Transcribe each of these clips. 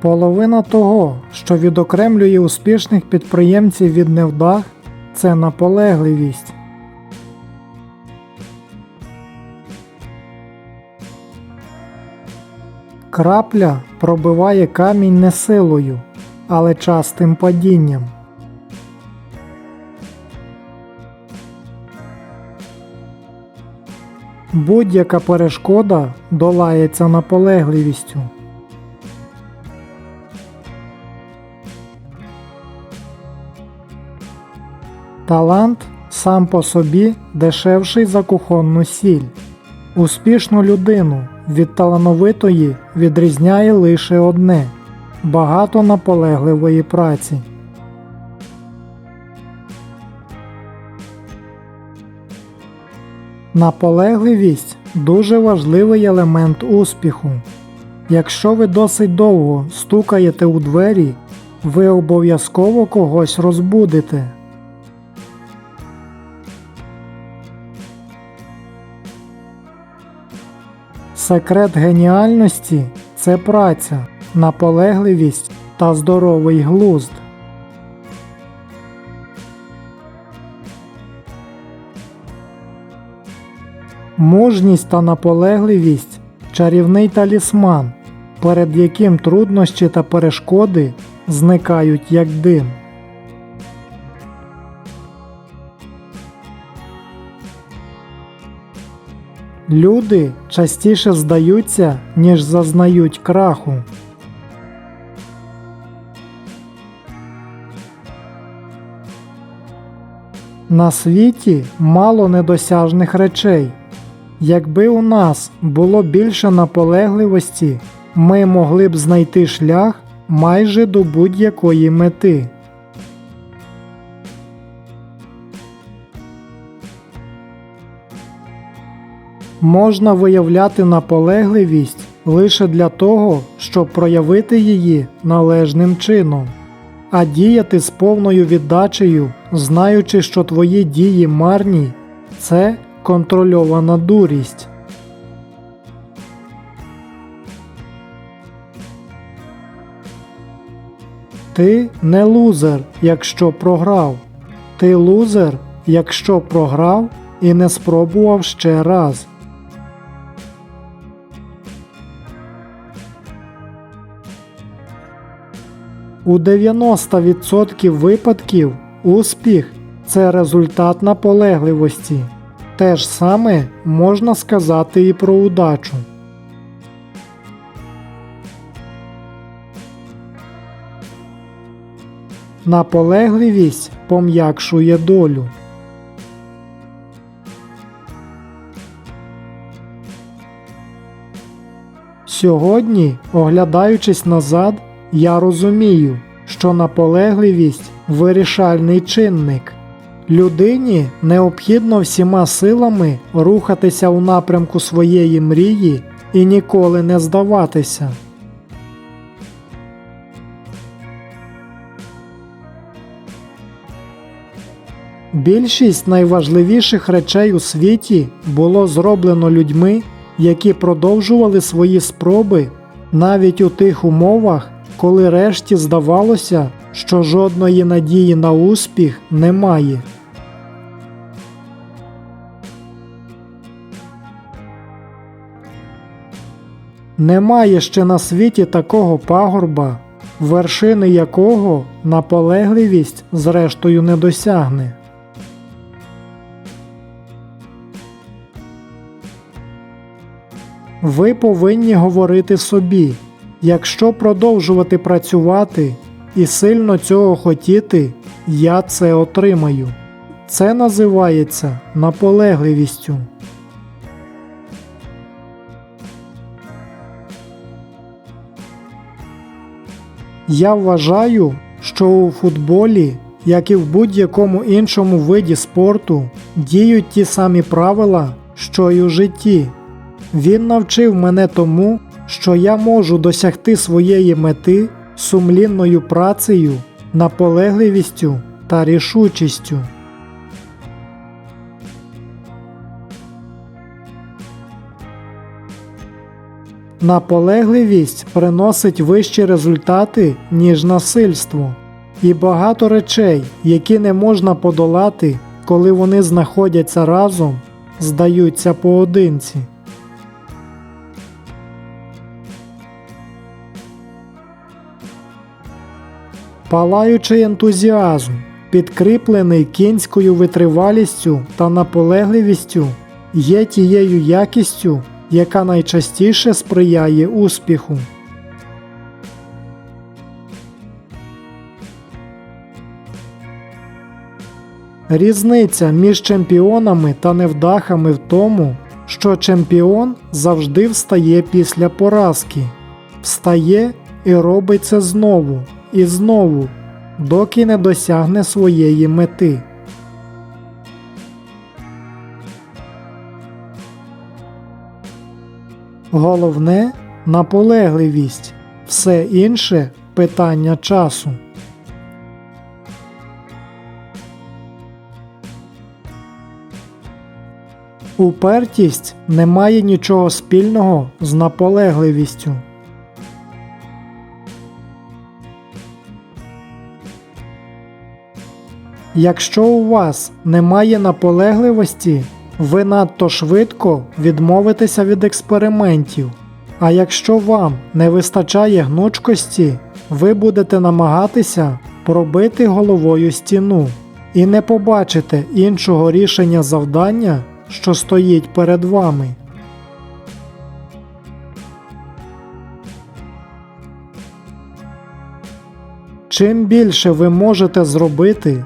Половина того, що відокремлює успішних підприємців від невдах, це наполегливість. Крапля пробиває камінь не силою, але частим падінням. Будь-яка перешкода долається наполегливістю. Талант сам по собі дешевший за кухонну сіль. Успішну людину від талановитої відрізняє лише одне багато наполегливої праці. Наполегливість дуже важливий елемент успіху. Якщо ви досить довго стукаєте у двері, ви обов'язково когось розбудите. Секрет геніальності це праця, наполегливість та здоровий глузд. Мужність та наполегливість чарівний талісман, перед яким труднощі та перешкоди зникають як дим. Люди частіше здаються, ніж зазнають краху. На світі мало недосяжних речей. Якби у нас було більше наполегливості, ми могли б знайти шлях майже до будь-якої мети. Можна виявляти наполегливість лише для того, щоб проявити її належним чином, а діяти з повною віддачею, знаючи, що твої дії марні, це контрольована дурість. Ти не лузер, якщо програв. Ти лузер, якщо програв і не спробував ще раз. У 90% випадків успіх це результат наполегливості. Те ж саме можна сказати і про удачу. Наполегливість пом'якшує долю. Сьогодні, оглядаючись назад, я розумію, що наполегливість вирішальний чинник. Людині необхідно всіма силами рухатися у напрямку своєї мрії і ніколи не здаватися. Більшість найважливіших речей у світі було зроблено людьми, які продовжували свої спроби навіть у тих умовах, коли решті здавалося, що жодної надії на успіх немає. Немає ще на світі такого пагорба, вершини якого наполегливість зрештою не досягне. Ви повинні говорити собі, якщо продовжувати працювати і сильно цього хотіти, я це отримаю. Це називається наполегливістю. Я вважаю, що у футболі, як і в будь-якому іншому виді спорту, діють ті самі правила, що й у житті. Він навчив мене тому, що я можу досягти своєї мети сумлінною працею, наполегливістю та рішучістю. Наполегливість приносить вищі результати, ніж насильство, і багато речей, які не можна подолати, коли вони знаходяться разом, здаються поодинці. Палаючий ентузіазм, підкріплений кінською витривалістю та наполегливістю, є тією якістю, яка найчастіше сприяє успіху. Різниця між чемпіонами та невдахами в тому, що чемпіон завжди встає після поразки, встає і робить це знову і знову, доки не досягне своєї мети. Головне наполегливість, все інше питання часу. Упертість не має нічого спільного з наполегливістю. Якщо у вас немає наполегливості, ви надто швидко відмовитеся від експериментів. А якщо вам не вистачає гнучкості, ви будете намагатися пробити головою стіну і не побачите іншого рішення завдання, що стоїть перед вами. Чим більше ви можете зробити,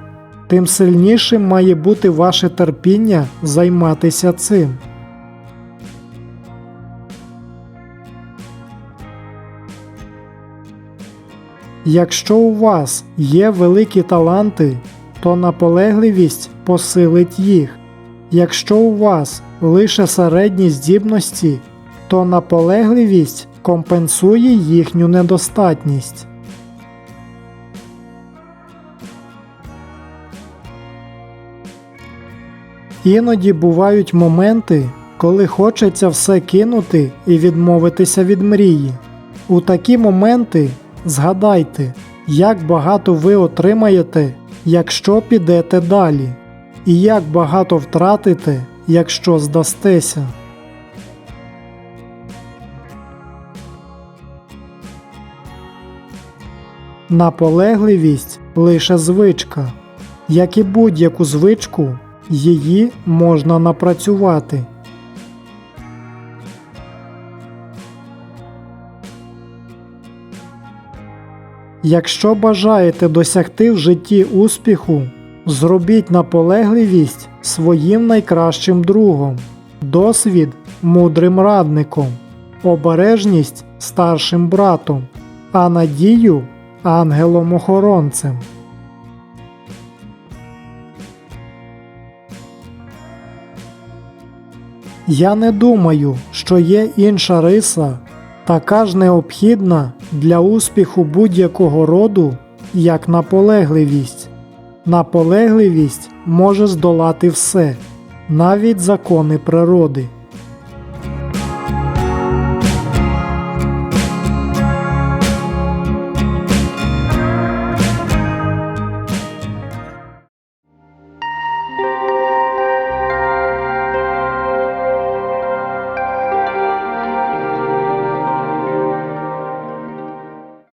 тим сильнішим має бути ваше терпіння займатися цим. Якщо у вас є великі таланти, то наполегливість посилить їх. Якщо у вас лише середні здібності, то наполегливість компенсує їхню недостатність. Іноді бувають моменти, коли хочеться все кинути і відмовитися від мрії. У такі моменти згадайте, як багато ви отримаєте, якщо підете далі, і як багато втратите, якщо здастеся. Наполегливість лише звичка. Як і будь-яку звичку, її можна напрацювати. Якщо бажаєте досягти в житті успіху, зробіть наполегливість своїм найкращим другом, досвід мудрим радником, обережність старшим братом, а надію ангелом-охоронцем. Я не думаю, що є інша риса, така ж необхідна для успіху будь-якого роду, як наполегливість. Наполегливість може здолати все, навіть закони природи.